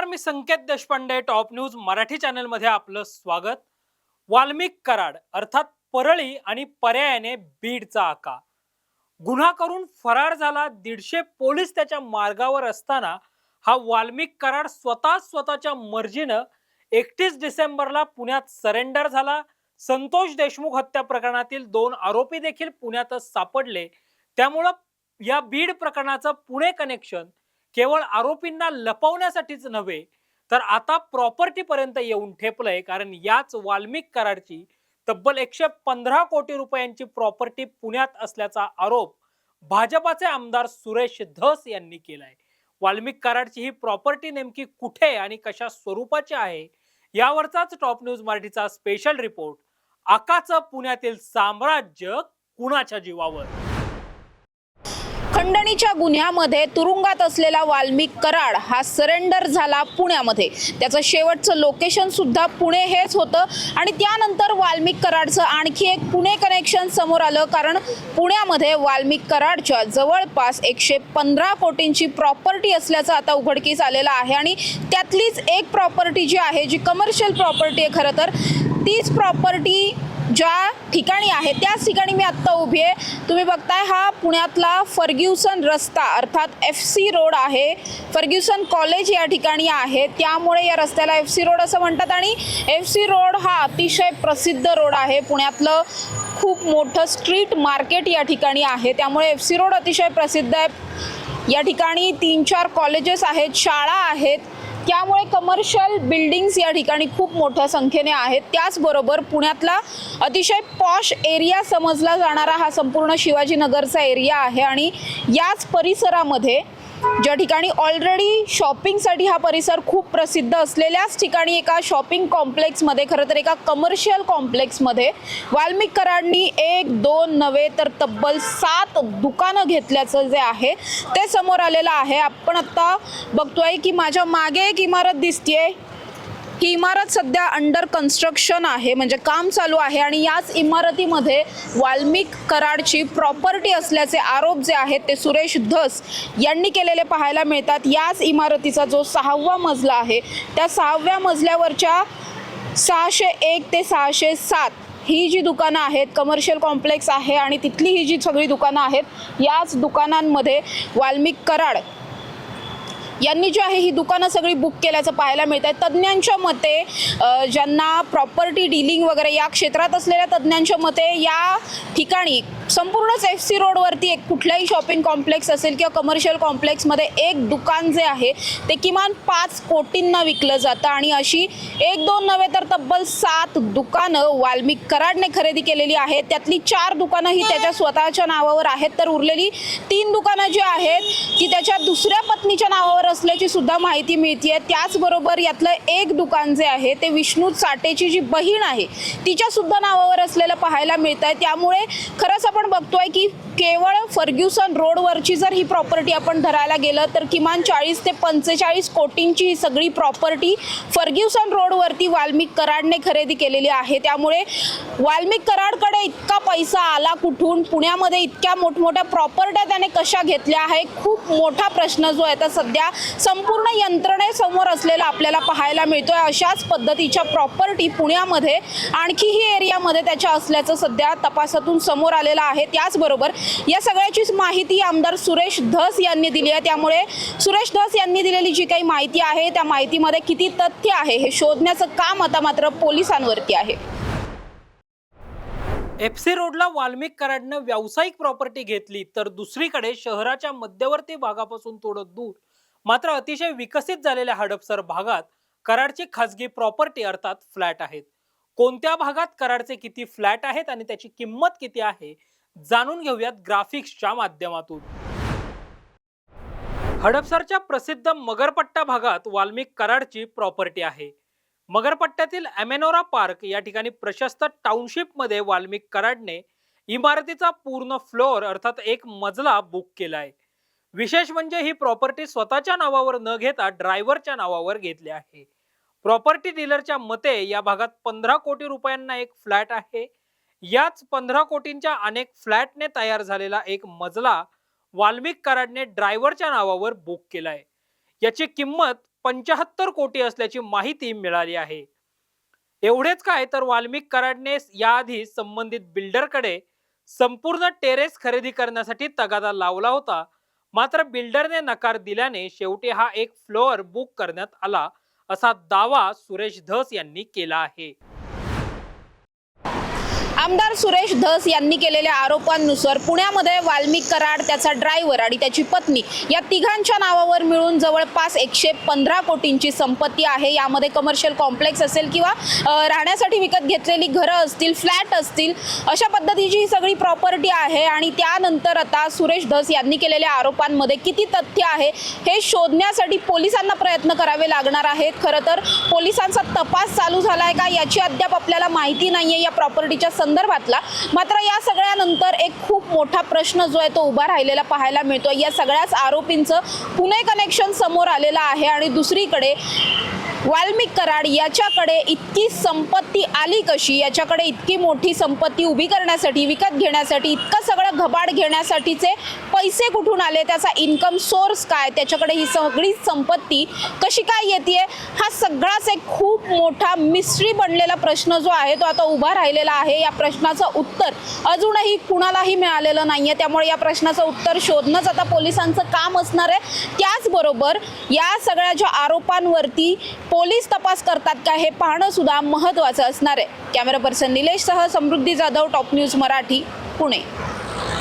नमस्कार मी Sanket Deshpande top news Marathi चॅनलमध्ये आपलं स्वागत. वाल्मिक कराड अर्थात परळी आणि पर्यायाने बीडचा आका. गुन्हा करून फरार झाला दीडशे पोलीस त्याच्या मार्गावर असताना हा वाल्मिक कराड स्वतः स्वतःच्या मर्जीनं एकतीस डिसेंबरला पुण्यात सरेंडर झाला. संतोष देशमुख हत्या प्रकरणातील दोन आरोपी देखील पुण्यातच सापडले. त्यामुळं या बीड प्रकरणाचं पुणे कनेक्शन केवळ आरोपींना लपवण्यासाठीच नव्हे तर आता प्रॉपर्टीपर्यंत येऊन ठेपलंय कारण याच वाल्मिक कराडची तब्बल एकशे पंधरा कोटी रुपयांची प्रॉपर्टी पुण्यात असल्याचा आरोप भाजपाचे आमदार सुरेश धस यांनी केलाय. वाल्मिक कराडची ही प्रॉपर्टी नेमकी कुठे आणि कशा स्वरूपाची आहे यावरचाच टॉप न्यूज मराठीचा स्पेशल रिपोर्ट आकाचं पुण्यातील साम्राज्य कुणाच्या जीवावर? खंडणीच्या गुन्ह्यामध्ये तुरुंगात असलेला वाल्मिक कराड हा सरेंडर झाला पुण्यामध्ये. त्याचं शेवटचं लोकेशन सुद्धा पुणे हेच होतं. आणि त्यानंतर वाल्मिक कराडचं आणखी एक पुणे कनेक्शन समोर आलं कारण पुण्यामध्ये वाल्मिक कराडच्या जवळपास एकशे पंधरा कोटींची प्रॉपर्टी असल्याचं आता उघडकीस आलेलं आहे. आणि त्यातलीच एक प्रॉपर्टी जी आहे जी कमर्शियल प्रॉपर्टी आहे खरं तर तीच प्रॉपर्टी ज्या ठिकाणी आहे त्याच ठिकाणी मी आत्ता उभी आहे. तुम्ही बघताय हा पुण्यातला फर्ग्युसन रस्ता अर्थात एफ सी रोड आहे. फर्ग्युसन कॉलेज या ठिकाणी आहे. त्यामुळे या रस्त्याला एफ सी रोड असं म्हणतात आणि एफ सी रोड हा अतिशय प्रसिद्ध रोड आहे. पुण्यातलं खूप मोठं स्ट्रीट मार्केट या ठिकाणी आहे. त्यामुळे एफ सी रोड अतिशय प्रसिद्ध आहे. या ठिकाणी तीन चार कॉलेजेस आहेत शाळा आहेत. त्यामुळे कमर्शियल बिल्डिंग्स या ठिकाणी खूप मोठ्या संख्येने आहेत. त्याचबरोबर पुण्यातला अतिशय पॉश एरिया समजला जाणारा हा संपूर्ण शिवाजीनगरचा एरिया आहे आणि याच परिसरामध्ये ज्या ठिकाणी ऑलरेडी शॉपिंगसाठी हा परिसर खूप प्रसिद्ध असलेल्याच ठिकाणी एका शॉपिंग कॉम्प्लेक्समध्ये खरं तर एका कमर्शियल कॉम्प्लेक्समध्ये वाल्मिक कराडनी एक दोन नव्हे तर तब्बल सात दुकानं घेतल्याचं जे आहे ते समोर आलेलं आहे. आपण आत्ता बघतोय की माझ्या मागे एक इमारत दिसतीये. ही इमारत सध्या अंडर कन्स्ट्रक्शन आहे म्हणजे काम चालू आहे आणि याच इमारतीमध्ये वाल्मिक कराडची प्रॉपर्टी असल्याचे आरोप जे आहेत ते सुरेश धस यांनी केलेले पाहायला मिळतात. याच इमारतीचा जो सहावा मजला आहे त्या सहाव्या मजल्यावरच्या सहाशे एक ते सहाशे सात ही जी दुकानं आहेत कमर्शियल कॉम्प्लेक्स आहे आणि तिथली ही जी सगळी दुकानं आहेत याच दुकानांमध्ये वाल्मिक कराड यांनी जी आहे ही दुकानं सगळी बुक केल्याचं पाहायला मिळत आहे तज्ज्ञांच्या मते ज्यांना प्रॉपर्टी डीलिंग वगैरे या क्षेत्रात असलेल्या तज्ज्ञांच्या मते या ठिकाणी संपूर्णच एफ सी रोडवरती एक कुठलाही शॉपिंग कॉम्प्लेक्स असेल किंवा कमर्शियल कॉम्प्लेक्समध्ये एक दुकान जे आहे ते किमान पाच कोटींना विकलं जातं. आणि अशी एक दोन नव्हे तर तब्बल सात दुकानं वाल्मिक कराडने खरेदी केलेली आहेत. त्यातली चार दुकानं ही त्याच्या स्वतःच्या नावावर आहेत. तर उरलेली तीन दुकानं जी आहेत ती त्याच्या दुसऱ्या पत्नीच्या नावावर असल्याची सुद्धा माहिती मिळते त्याचबरोबर यातलं एक दुकान जे आहे ते विष्णू साठेची जी बहीण आहे तिच्या सुद्धा नावावर असलेलं पाहायला मिळत आहे त्यामुळे खरंच आपण बघतोय की केवळ फर्ग्युसन रोडवरची जर ही प्रॉपर्टी आपण धरायला गेलं तर किमान चाळीस ते पंचेचाळीस कोटींची ही सगळी प्रॉपर्टी फर्ग्युसन रोडवरती वाल्मिक कराडने खरेदी केलेली आहे. त्यामुळे वाल्मिक कराडकडे इतका पैसा आला कुठून? पुण्यामध्ये इतक्या मोठमोठ्या प्रॉपर्ट्या त्याने कशा घेतल्या? आहे खूप मोठा प्रश्न जो आहे. तर सध्या संपूर्ण यंत्रणेसमोर असलेला आपल्याला पाहायला मिळतोय. अशाच पद्धतीच्या प्रॉपर्टी पुण्यामध्ये आणखीही एरियामध्ये त्याच्या असल्याचं सध्या तपासातून समोर आलेलं आहे. त्याचबरोबर या सगळ्याचीच माहिती आमदार सुरेश धस यांनी दिली आहे. त्यामुळे सुरेश धस यांनी दिलेली जी काही माहिती आहे त्या माहितीमध्ये किती तथ्य आहे हे शोधण्याचं काम आता मात्र पोलिसांवरती आहे. एफसी रोडला वाल्मिक कराडनं व्यावसायिक प्रॉपर्टी घेतली तर दुसरीकडे शहराच्या मध्यवर्ती भागापासून थोडं दूर. मात्र अतिशय विकसित झालेल्या हडपसर भागात कराडची खासगी प्रॉपर्टी अर्थात फ्लॅट आहेत. कोणत्या भागात कराडचे किती फ्लॅट आहेत आणि त्याची किंमत किती आहे जाणून घेऊयात ग्राफिक्सच्या माध्यमातून. हडपसरच्या प्रसिद्ध मगरपट्टा भागात वाल्मिक कराडची प्रॉपर्टी आहे. मगरपट्ट्यातील अमेनोरा पार्क या ठिकाणी प्रशस्त टाउनशिपमध्ये वाल्मिक कराडने इमारतीचा पूर्ण फ्लोअर अर्थात एक मजला बुक केला आहे विशेष म्हणजे ही प्रॉपर्टी स्वतःच्या नावावर न घेता ड्रायव्हरच्या नावावर घेतली आहे. प्रॉपर्टी डीलरच्या मते या भागात पंधरा कोटी रुपयांना एक फ्लॅट आहे. याच पंधरा कोटींच्या अनेक फ्लॅटने तयार झालेला एक मजला वाल्मिक कराडने ड्रायव्हरच्या नावावर बुक केलाय. याची किंमत पंचाहत्तर कोटी असल्याची माहिती मिळाली आहे. एवढेच काय तर वाल्मिक कराडने याआधी संबंधित बिल्डरकडे संपूर्ण टेरेस खरेदी करण्यासाठी तगादा लावला होता. मात्र बिल्डरने नकार दिल्याने शेवटी हा एक फ्लोअर बुक करण्यात आला असा दावा सुरेश धस यांनी केला आहे. आमदार सुरेश धस यांनी केलेल्या आरोपांनुसार पुण्यामध्ये वाल्मिक कराड त्याचा ड्रायव्हर आणि त्याची पत्नी या तिघांच्या नावावर मिळून जवळपास एकशे पंधरा कोटींची संपत्ती आहे. यामध्ये कमर्शियल कॉम्प्लेक्स असेल किंवा राहण्यासाठी विकत घेतलेली घरं असतील फ्लॅट असतील अशा पद्धतीची ही सगळी प्रॉपर्टी आहे आणि त्यानंतर आता सुरेश धस यांनी केलेल्या आरोपांमध्ये किती तथ्य आहे हे शोधण्यासाठी पोलिसांना प्रयत्न करावे लागणार आहेत. खरं तर पोलिसांचा तपास चालू झाला आहे का याची अद्याप आपल्याला माहिती नाही आहे या प्रॉपर्टीच्या संदर्भातला. मात्र या सगळ्यानंतर एक खूप मोठा प्रश्न जो आहे तो उभा राहिलेला पाहायला मिळतो या सगळ्याच आरोपींचं पुणे कनेक्शन समोर आलेलं आहे आणि दुसरीकडे वाल्मिक कराड याच्याकडे इतकी संपत्ती आली कशी? याच्याकडे इतकी मोठी संपत्ती उभी करण्यासाठी विकत घेण्यासाठी इतकं सगळं घबाड घेण्यासाठीचे पैसे कुठून आले? त्याचा इन्कम सोर्स काय? त्याच्याकडे ही सगळी संपत्ती कशी काय येते हा सगळाच एक खूप मोठा मिस्ट्री बनलेला प्रश्न जो आहे तो आता उभा राहिलेला आहे. या प्रश्नाचं उत्तर अजूनही कुणालाही मिळालेलं नाही आहे त्यामुळे या प्रश्नाचं उत्तर शोधणंच आता पोलिसांचं काम असणार आहे. त्याचबरोबर या सगळ्या ज्या आरोपांवरती पोलीस तपास करतात का हे पाहणं सुद्धा महत्त्वाचं असणार आहे. कॅमेरा पर्सन निलेशसह समृद्धी जाधव टॉप न्यूज मराठी पुणे.